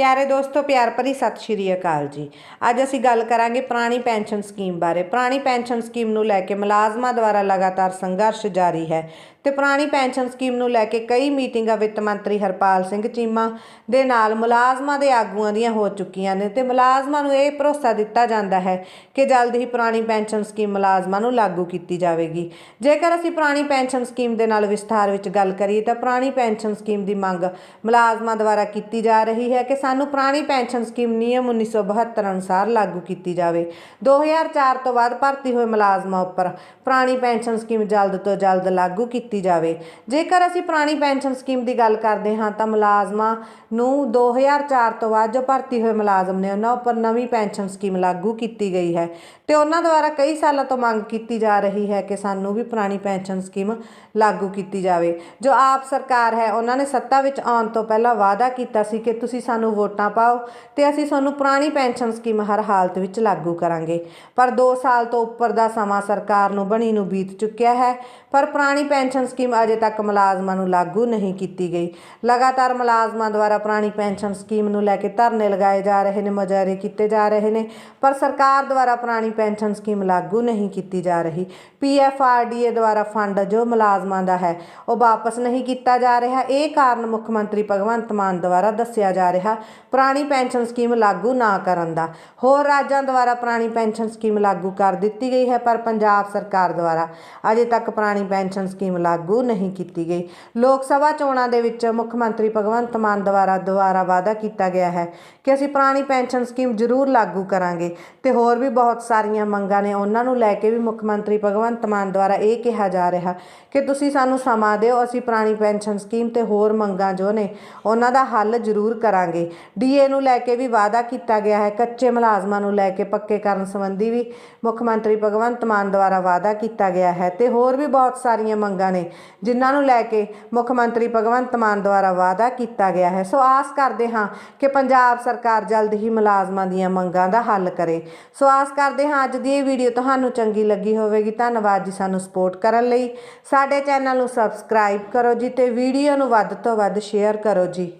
ਪਿਆਰੇ ਦੋਸਤੋ, ਪਿਆਰ ਭਰੀ ਸਤਿ ਸ਼੍ਰੀ ਅਕਾਲ ਜੀ। ਅੱਜ ਅਸੀਂ ਗੱਲ ਕਰਾਂਗੇ ਪੁਰਾਣੀ ਪੈਨਸ਼ਨ ਸਕੀਮ ਬਾਰੇ। ਪੁਰਾਣੀ ਪੈਨਸ਼ਨ ਸਕੀਮ ਨੂੰ ਲੈ ਕੇ ਮੁਲਾਜ਼ਮਾਂ ਦੁਆਰਾ ਲਗਾਤਾਰ ਸੰਘਰਸ਼ ਜਾਰੀ ਹੈ ਤੇ ਪੁਰਾਣੀ ਪੈਨਸ਼ਨ ਸਕੀਮ ਨੂੰ ਲੈ ਕੇ ਕਈ ਮੀਟਿੰਗਾਂ ਵਿੱਤ ਮੰਤਰੀ ਹਰਪਾਲ ਸਿੰਘ ਚੀਮਾ ਦੇ ਨਾਲ ਮੁਲਾਜ਼ਮਾਂ ਦੇ ਆਗੂਆਂ ਦੀਆਂ ਹੋ ਚੁੱਕੀਆਂ ਨੇ ਤੇ ਮੁਲਾਜ਼ਮਾਂ ਨੂੰ ਇਹ ਭਰੋਸਾ ਦਿੱਤਾ ਜਾਂਦਾ ਹੈ ਕਿ ਜਲਦ ਹੀ ਪੁਰਾਣੀ ਪੈਨਸ਼ਨ ਸਕੀਮ ਮੁਲਾਜ਼ਮਾਂ ਨੂੰ ਲਾਗੂ ਕੀਤੀ ਜਾਵੇਗੀ। ਜੇਕਰ ਅਸੀਂ ਪੁਰਾਣੀ ਪੈਨਸ਼ਨ ਸਕੀਮ ਦੇ ਨਾਲ ਵਿਸਥਾਰ ਵਿੱਚ ਗੱਲ ਕਰੀਏ ਤਾਂ ਪੁਰਾਣੀ ਪੈਨਸ਼ਨ ਸਕੀਮ ਦੀ ਮੰਗ ਮੁਲਾਜ਼ਮਾਂ ਦੁਆਰਾ ਕੀਤੀ ਜਾ ਰਹੀ ਹੈ। ਕਿ ਸਾਨੂੰ ਪੁਰਾਣੀ ਪੈਨਸ਼ਨ ਸਕੀਮ ਨਿਯਮ 1972 ਅਨੁਸਾਰ ਲਾਗੂ ਕੀਤੀ ਜਾਵੇ। 2004 ਤੋਂ ਬਾਅਦ ਭਰਤੀ ਹੋਏ ਮੁਲਾਜ਼ਮਾਂ ਉੱਪਰ ਪੁਰਾਣੀ ਪੈਨਸ਼ਨ ਸਕੀਮ ਜਲਦ ਤੋਂ ਜਲਦ ਲਾਗੂ ਕੀਤੀ ਜਾਵੇ। ਜੇਕਰ ਅਸੀਂ ਪੁਰਾਣੀ ਪੈਨਸ਼ਨ ਸਕੀਮ ਦੀ ਗੱਲ ਕਰਦੇ ਹਾਂ, ਤਾਂ ਮੁਲਾਜ਼ਮਾਂ ਨੂੰ 2004 ਤੋਂ ਬਾਅਦ ਜੋ ਭਰਤੀ ਹੋਏ ਮੁਲਾਜ਼ਮ ਨੇ, ਉਹਨਾਂ ਉੱਪਰ ਨਵੀਂ ਪੈਨਸ਼ਨ ਸਕੀਮ ਲਾਗੂ ਕੀਤੀ ਗਈ ਹੈ। ਤੇ ਉਹਨਾਂ ਦੁਆਰਾ ਕਈ ਸਾਲਾਂ ਤੋਂ ਮੰਗ ਕੀਤੀ ਜਾ ਰਹੀ ਹੈ ਕਿ ਸਾਨੂੰ ਵੀ ਪੁਰਾਣੀ ਪੈਨਸ਼ਨ ਸਕੀਮ ਲਾਗੂ ਕੀਤੀ ਜਾਵੇ। ਜੋ ਆਪ ਸਰਕਾਰ ਹੈ, ਉਹਨਾਂ ਨੇ ਸੱਤਾ ਵਿੱਚ ਆਉਣ ਤੋਂ ਪਹਿਲਾਂ ਵਾਅਦਾ ਕੀਤਾ ਸੀ ਕਿ ਤੁਸੀਂ ਸਾਨੂੰ ਵੋਟਾਂ ਪਾਓ ਤੇ ਅਸੀਂ ਤੁਹਾਨੂੰ ਪੁਰਾਣੀ ਪੈਨਸ਼ਨ ਸਕੀਮ ਹਰ ਹਾਲਤ ਵਿੱਚ ਲਾਗੂ ਕਰਾਂਗੇ। ਪਰ 2 ਸਾਲ ਤੋਂ ਉੱਪਰ ਦਾ ਸਮਾਂ ਸਰਕਾਰ ਨੂੰ ਬਣੀ ਨੂੰ ਬੀਤ ਚੁੱਕਿਆ ਹੈ, ਪਰ ਪੁਰਾਣੀ ਪੈਨਸ਼ਨ ਸਕੀਮ ਅਜੇ ਤੱਕ ਮੁਲਾਜ਼ਮਾਂ ਨੂੰ ਲਾਗੂ ਨਹੀਂ ਕੀਤੀ ਗਈ। ਲਗਾਤਾਰ ਮੁਲਾਜ਼ਮਾਂ ਦੁਆਰਾ ਪੁਰਾਣੀ ਪੈਨਸ਼ਨ ਸਕੀਮ ਨੂੰ ਲੈ ਕੇ ਧਰਨੇ ਲਗਾਏ ਜਾ ਰਹੇ ਨੇ, ਮੁਜ਼ਾਹਰੇ ਕੀਤੇ ਜਾ ਰਹੇ ਨੇ, ਪਰ ਸਰਕਾਰ ਦੁਆਰਾ ਪੁਰਾਣੀ ਪੈਨਸ਼ਨ ਸਕੀਮ ਲਾਗੂ ਨਹੀਂ ਕੀਤੀ ਜਾ ਰਹੀ। ਪੀਐਫਆਰਡੀਏ ਦੁਆਰਾ ਫੰਡ ਜੋ ਮੁਲਾਜ਼ਮਾਂ ਦਾ ਹੈ, ਉਹ ਵਾਪਸ ਨਹੀਂ ਕੀਤਾ ਜਾ ਰਿਹਾ। ਇਹ ਕਾਰਨ ਮੁੱਖ ਮੰਤਰੀ ਭਗਵੰਤ ਮਾਨ ਦੁਆਰਾ ਦੱਸਿਆ ਜਾ ਰਿਹਾ ਪੁਰਾਣੀ ਪੈਨਸ਼ਨ ਸਕੀਮ ਲਾਗੂ ਨਾ ਕਰਨ ਦਾ। ਹੋਰ ਰਾਜਾਂ ਦੁਆਰਾ ਪੁਰਾਣੀ ਪੈਨਸ਼ਨ ਸਕੀਮ ਲਾਗੂ ਕਰ ਦਿੱਤੀ ਗਈ ਹੈ, ਪਰ ਪੰਜਾਬ ਸਰਕਾਰ ਦੁਆਰਾ ਅਜੇ ਤੱਕ ਪੁਰਾਣੀ ਪੈਨਸ਼ਨ ਸਕੀਮ ਲਾਗੂ ਨਹੀਂ ਕੀਤੀ ਗਈ। ਲੋਕ ਸਭਾ ਚੋਣਾਂ ਦੇ ਵਿੱਚ ਮੁੱਖ ਮੰਤਰੀ ਭਗਵੰਤ ਮਾਨ ਦੁਆਰਾ ਦੁਆਰਾ ਵਾਅਦਾ ਕੀਤਾ ਗਿਆ ਹੈ ਕਿ ਅਸੀਂ ਪੁਰਾਣੀ ਪੈਨਸ਼ਨ ਸਕੀਮ ਜ਼ਰੂਰ ਲਾਗੂ ਕਰਾਂਗੇ ਤੇ ਹੋਰ ਵੀ ਬਹੁਤ ਸਾਰੀਆਂ ਮੰਗਾਂ ਨੇ, ਉਹਨਾਂ ਨੂੰ ਲੈ ਕੇ ਵੀ ਮੁੱਖ ਮੰਤਰੀ ਭਗਵੰਤ ਮਾਨ ਦੁਆਰਾ ਇਹ ਕਿਹਾ ਜਾ ਰਿਹਾ ਕਿ ਤੁਸੀਂ ਸਾਨੂੰ ਸਮਾਂ ਦਿਓ, ਅਸੀਂ ਪੁਰਾਣੀ ਪੈਨਸ਼ਨ ਸਕੀਮ ਤੇ ਹੋਰ ਮੰਗਾਂ ਜੋ ਨੇ, ਉਹਨਾਂ ਦਾ ਹੱਲ ਜ਼ਰੂਰ ਕਰਾਂਗੇ। ਡੀਏ ਨੂੰ ਲੈ ਕੇ ਵੀ ਵਾਅਦਾ ਕੀਤਾ ਗਿਆ ਹੈ। ਕੱਚੇ ਮੁਲਾਜ਼ਮਾਂ ਨੂੰ ਲੈ ਕੇ ਪੱਕੇ ਕਰਨ ਸੰਬੰਧੀ ਵੀ ਮੁੱਖ ਮੰਤਰੀ ਭਗਵੰਤ ਮਾਨ ਦੁਆਰਾ ਵਾਅਦਾ ਕੀਤਾ ਗਿਆ ਹੈ ਤੇ ਹੋਰ ਵੀ ਬਹੁਤ ਸਾਰੀਆਂ ਮੰਗਾਂ ਨੇ, ਜਿਨ੍ਹਾਂ ਨੂੰ ਲੈ ਕੇ ਮੁੱਖ ਮੰਤਰੀ ਭਗਵੰਤ ਮਾਨ ਦੁਆਰਾ ਵਾਅਦਾ ਕੀਤਾ ਗਿਆ ਹੈ। ਸੋ ਆਸ ਕਰਦੇ ਹਾਂ ਕਿ ਪੰਜਾਬ ਸਰਕਾਰ ਜਲਦ ਹੀ ਮੁਲਾਜ਼ਮਾਂ ਦੀਆਂ ਮੰਗਾਂ ਦਾ ਹੱਲ ਕਰੇ। ਸੋ ਆਸ ਕਰਦੇ ਹਾਂ ਅੱਜ ਦੀ ਇਹ ਵੀਡੀਓ ਤੁਹਾਨੂੰ ਚੰਗੀ ਲੱਗੀ ਹੋਵੇਗੀ। ਧੰਨਵਾਦ ਜੀ ਸਾਨੂੰ ਸਪੋਰਟ ਕਰਨ ਲਈ। ਸਾਡੇ ਚੈਨਲ ਨੂੰ ਸਬਸਕ੍ਰਾਈਬ ਕਰੋ ਜੀ ਤੇ ਵੀਡੀਓ ਨੂੰ ਵੱਧ ਤੋਂ ਵੱਧ ਸ਼ੇਅਰ ਕਰੋ ਜੀ।